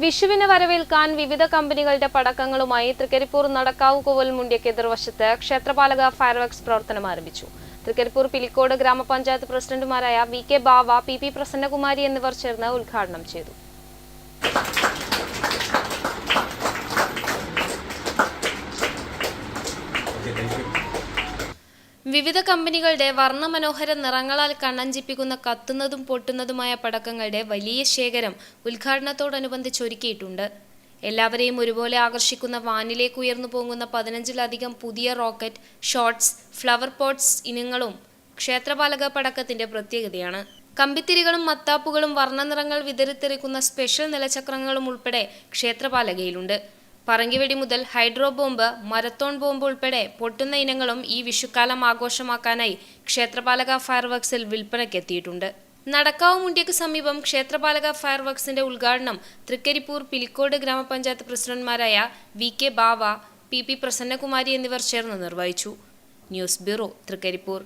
വിഷുവിനെ വരവേൽക്കാൻ വിവിധ കമ്പനികളുടെ പടക്കങ്ങളുമായി തൃക്കരിപ്പൂർ നടക്കാവ് കോവൽ മുണ്ടിയക്ക് എതിർവശത്ത് ക്ഷേത്രപാലക ഫയർവർക്സ് പ്രവർത്തനം ആരംഭിച്ചു. തൃക്കരിപ്പൂർ പിലിക്കോട് ഗ്രാമപഞ്ചായത്ത് പ്രസിഡന്റുമാരായ V K Bava P P Prasannakumari എന്നിവർ ചേർന്ന് ഉദ്ഘാടനം ചെയ്തു. വിവിധ കമ്പനികളുടെ വർണമനോഹര നിറങ്ങളാൽ കണ്ണഞ്ചിപ്പിക്കുന്ന കത്തുന്നതും പൊട്ടുന്നതുമായ പടക്കങ്ങളുടെ വലിയ ശേഖരം ഉദ്ഘാടനത്തോടനുബന്ധിച്ച് ഒരുക്കിയിട്ടുണ്ട്. എല്ലാവരെയും ഒരുപോലെ ആകർഷിക്കുന്ന വാനിലേക്ക് ഉയർന്നു പോകുന്ന പതിനഞ്ചിലധികം പുതിയ റോക്കറ്റ് ഷോട്ട്സ് ഫ്ലവർ പോട്ട്സ് ഇനങ്ങളും ക്ഷേത്രപാലക പടക്കത്തിന്റെ പ്രത്യേകതയാണ്. കമ്പിത്തിരികളും മത്താപ്പുകളും വർണനിറങ്ങൾ വിതറിത്തെറിക്കുന്ന സ്പെഷ്യൽ നിലചക്രങ്ങളും ഉൾപ്പെടെ ക്ഷേത്രപാലകയിലുണ്ട്. പറങ്കിവെടി മുതൽ ഹൈഡ്രോ ബോംബ് മരത്തോൺ ബോംബ് ഉൾപ്പെടെ പൊട്ടുന്ന ഇനങ്ങളും ഈ വിഷുക്കാലം ആഘോഷമാക്കാനായി ക്ഷേത്രപാലക ഫയർവർക്സിൽ വിൽപ്പനയ്ക്കെത്തിയിട്ടുണ്ട് നടക്കാവ് മുണ്ടിയക്ക് സമീപം ക്ഷേത്രപാലക ഫയർവർക്സിന്റെ ഉദ്ഘാടനം തൃക്കരിപ്പൂർ പിലിക്കോട് ഗ്രാമപഞ്ചായത്ത് പ്രസിഡന്റുമാരായ V K Bava P P Prasannakumari എന്നിവർ ചേർന്ന് നിർവഹിച്ചു. News bureau Trikaripur.